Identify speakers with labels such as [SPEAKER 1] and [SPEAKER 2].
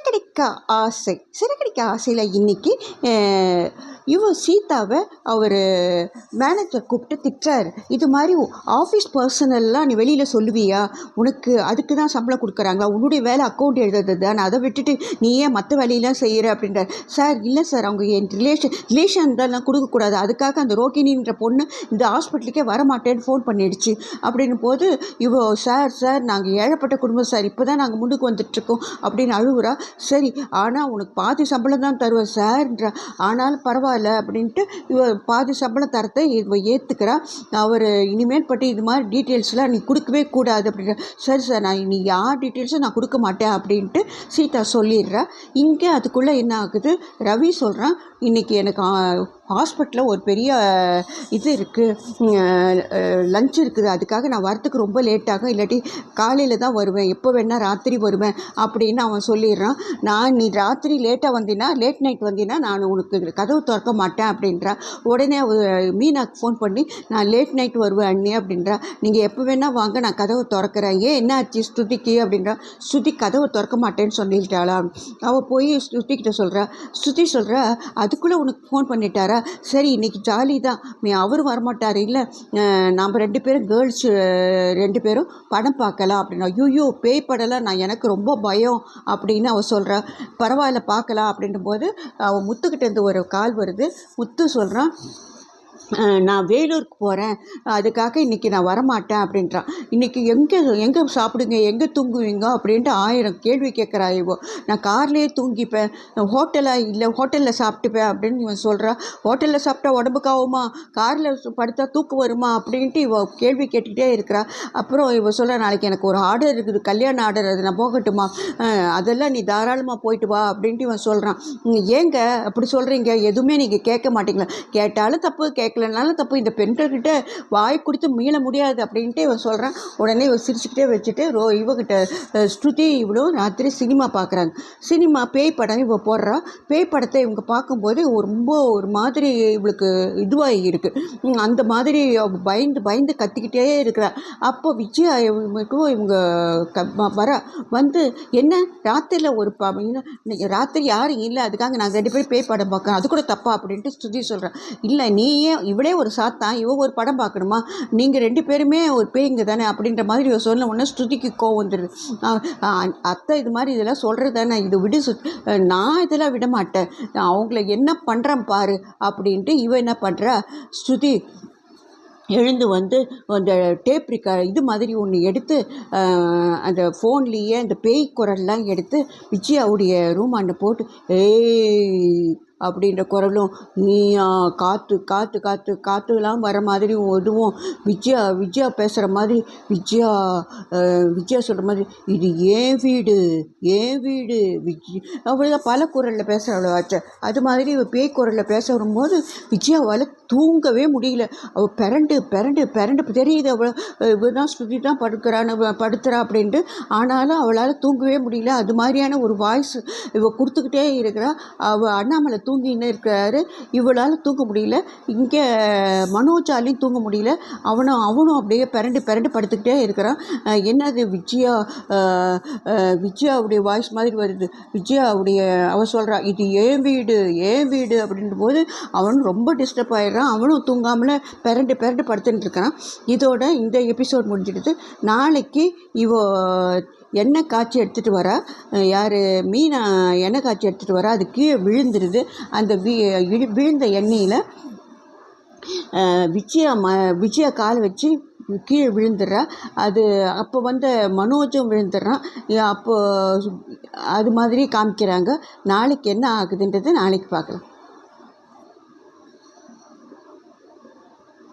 [SPEAKER 1] சிறகடிக்க ஆசை. சிறகடிக்க ஆசையில் இன்னைக்கு இவன் சீதாவை அவர் மேனேஜர் கூப்பிட்டு திட்டுறாரு. இது மாதிரி ஆஃபீஸ் பர்சனல்லாம் நீ வெளியில் சொல்லுவியா? உனக்கு அதுக்கு தான் சம்பளம் கொடுக்குறாங்களா உன்னுடைய வேலை அக்கௌண்ட் எழுதுறது தான். அதை விட்டுட்டு நீ ஏன் மற்ற வேலையெல்லாம் செய்கிற அப்படின்றார். சார் இல்லை சார். அவங்க என் ரிலேஷன் ரிலேஷன் தான் கொடுக்கக்கூடாது. அதுக்காக அந்த ரோகிணின்ற பொண்ணு இந்த ஹாஸ்பிட்டலுக்கே வரமாட்டேன்னு ஃபோன் பண்ணிடுச்சு. அப்படின்னும் போது இவோ சார் சார் நாங்கள் ஏழப்பட்ட குடும்பம் சார். இப்போ தான் நாங்கள் முன்னுக்கு வந்துட்டுருக்கோம். அப்படின்னு அழுகுறா சரி ஆனால் உனக்கு பாதி சம்பளம் தான் தருவேன் சார்ன்றா. ஆனாலும் பரவாயில்ல. அப்படின்ட்டு இவ பாதி சம்பள தரத்தை இவ ஏற்றுக்கிறா அவர் இனிமேல் பட்டு இது மாதிரி டீட்டெயில்ஸ்லாம் நீ கொடுக்கவே கூடாது அப்படின்ற சரி சார் நான் நீ யார் டீட்டெயில்ஸும் நான் கொடுக்க மாட்டேன் அப்படின்ட்டு சீதா சொல்லிடுறா. இங்கே அதுக்குள்ளே என்ன ஆகுது? ரவி சொல்கிறான் இன்றைக்கி எனக்கு ஹாஸ்பிட்டலில் ஒரு பெரிய இது இருக்குது லஞ்ச் இருக்குது. அதுக்காக நான் வரத்துக்கு ரொம்ப லேட் ஆகும். இல்லாட்டி காலையில் தான் வருவேன். எப்போ வேணால் ராத்திரி வருவேன் அப்படின்னு அவன் சொல்லிடுறான். நான் நீ ராத்திரி லேட்டாக வந்தீன்னா லேட் நைட் வந்தீன்னா நான் உனக்கு கதவு திறக்க மாட்டேன் அப்படின்றா. உடனே மீனாக்கு ஃபோன் பண்ணி நான் லேட் நைட் வருவேன் அண்ணி அப்படின்றா. நீங்கள் எப்போ வேணால் வாங்க. நான் கதவை திறக்கிறேன். ஏன் என்ன ஆச்சு ஸ்துதிக்கு அப்படின்றா. ஸ்துதி கதவை திறக்க மாட்டேன்னு சொல்லிட்டாளா? அவள் போய் ஸ்ருதிக்கிட்ட சொல்கிறா ஸ்ருதி சொல்கிறா அதுக்குள்ளே உனக்கு ஃபோன் பண்ணிட்டாரா? சரி இன்னைக்கு ஜாலி தான். நீ அவரும் வரமாட்டார். இல்லை நாம் ரெண்டு பேரும் கேர்ள்ஸ் ரெண்டு பேரும் படம் பார்க்கலாம் அப்படின்னா. ஐயோ பேய் படலாம் நான் எனக்கு ரொம்ப பயம் அப்படின்னு அவள் சொல்கிறா பரவாயில்ல பார்க்கலாம் அப்படின்னும் போது அவள் முத்துக்கிட்டேருந்து ஒரு கால் வருது. முத்து சொல்கிறான் நான் வேலூருக்கு போகிறேன் அதுக்காக இன்றைக்கி நான் வரமாட்டேன் அப்படின்றான் இன்றைக்கி எங்கே எங்கே சாப்பிடுங்க எங்கே தூங்குவீங்க அப்படின்ட்டு ஆயிரம் கேள்வி கேட்குறா இவோ. நான் கார்லேயே தூங்கிப்பேன். ஹோட்டலாக இல்லை ஹோட்டலில் சாப்பிட்டுப்பேன் அப்படின்னு இவன் சொல்கிறா ஹோட்டலில் சாப்பிட்டா உடம்புக்கு ஆகுமா? காரில் படுத்தா தூக்கு வருமா? அப்படின்ட்டு இவ கேள்வி கேட்டுக்கிட்டே இருக்கிறா. அப்புறம் இவ சொல்ல நாளைக்கு எனக்கு ஒரு ஆர்டர் இருக்குது கல்யாண ஆர்டர். அது நான் போகட்டுமா? அதெல்லாம் நீ தாராளமாக போயிட்டு வா அப்படின்ட்டு இவன் சொல்கிறான் ஏங்க அப்படி சொல்கிறீங்க எதுவுமே நீங்கள் கேட்க மாட்டீங்களா? கேட்டாலும் தப்பு கேட்கலனாலும் தப்பு. இந்த பெண்கள்கிட்ட வாய் கொடுத்து மீள முடியாது அப்படின்ட்டு இவன் சொல்கிறான் உடனே இவன் சிரிச்சுக்கிட்டே வச்சுட்டு ரோ இவகிட்ட ஸ்ருதி இவ்வளோ ராத்திரி சினிமா பார்க்குறாங்க சினிமா பேய் படம் இவன் போடுறா. பேய் படத்தை இவங்க பார்க்கும்போது ரொம்ப ஒரு மாதிரி இவளுக்கு இதுவாகி இருக்குது அந்த மாதிரி பயந்து பயந்து கத்திக்கிட்டே இருக்கிறா. அப்போ விஜயா இவங்களுக்கும் இவங்க க வர. வந்து என்ன? ராத்திரியில் ஒரு ப ராத்திரி யாரும் இல்லை. அதுக்காக நாங்கள் ரெண்டு பேரும் பேய் படம் பார்க்குறோம் அது கூட தப்பா? அப்படின்ட்டு ஸ்ருதி சொல்கிறேன் இல்லை நீயே இவளே ஒரு சாத்தான் இவ ஒரு படம் பார்க்கணுமா? நீங்கள் ரெண்டு பேருமே ஒரு பேய்ங்க தானே? அப்படின்ற மாதிரி இவ சொன்ன உடனே ஸ்ருதிக்கு கோவம் வந்துடுது அத்தை இது மாதிரி இதெல்லாம் சொல்கிறது தானே? இது விடு சுத் நான் இதெல்லாம் விட மாட்டேன். அவங்கள என்ன பண்ணுறேன் பாரு அப்படின்ட்டு இவ என்ன பண்ணுறா ஸ்ருதி எழுந்து வந்து அந்த டேப் ரிக்க இது மாதிரி ஒன்று எடுத்து அந்த ஃபோன்லேயே அந்த பேய் குரல்லாம் எடுத்து விஜயாவுடைய ரூமாண்ட போட்டு ஏய் அப்படின்ற குரலும் நீயா காற்று காற்று காற்று காற்றுலாம் வர மாதிரி இதுவும் விஜயா விஜயா பேசுகிற மாதிரி விஜயா விஜயா சொல்கிற மாதிரி இது ஏன் வீடு? ஏன் வீடு? விஜய் அப்படிதான் பல குரலில் பேசுகிறவள ஆச்சு அது மாதிரி இவள் பேய் குரலில் பேச வரும்போது விஜயாவால் தூங்கவே முடியல. அவள் பிறண்டு பிறண்டு பிறண்டு தெரியுது அவள் இவ தான் ஸ்ருதி தான் படுக்கிறான்னு படுத்துறா அப்படின்ட்டு ஆனாலும் அவளால் தூங்கவே முடியல. அது மாதிரியான ஒரு வாய்ஸ் இவள் கொடுத்துக்கிட்டே இருக்கிறா. அவள் அண்ணாமலை தூங்கின்னு இருக்கிறாரு. இவளால் தூங்க முடியல. இங்கே மனோஜாலையும் தூங்க முடியல. அவனும் அவனும் அப்படியே பிறண்டு பிறண்டு படுத்துக்கிட்டே இருக்கிறான். என்னது விஜயா? விஜயாவுடைய வாய்ஸ் மாதிரி வருது. விஜயாவுடைய அவ சொல்கிறா இது ஏன் வீடு? ஏன் வீடு? அப்படின்ற போது அவனும் ரொம்ப டிஸ்டர்ப் ஆயிடுறான். அவனும் தூங்காமல் பிறண்டு பிறண்டு படுத்துட்டு இருக்கிறான். இதோட இந்த எபிசோட் முடிஞ்சிடுது. நாளைக்கு இவ எண்ணெய் காய்ச்சி எடுத்துகிட்டு வரா? யார்? மீனா எண்ணெய் காய்ச்சி எடுத்துகிட்டு வரா? அது கீழே விழுந்துருது. அந்த வி விழுந்த எண்ணெயில் விஜயா ம விஜயா காலை வச்சு கீழே விழுந்துடுறா. அது அப்போ வந்த மனோஜும் விழுந்துடுறான் அப்போது அது மாதிரி காமிக்கிறாங்க. நாளைக்கு என்ன ஆகுதுன்றதை நாளைக்கு பார்க்கலாம்.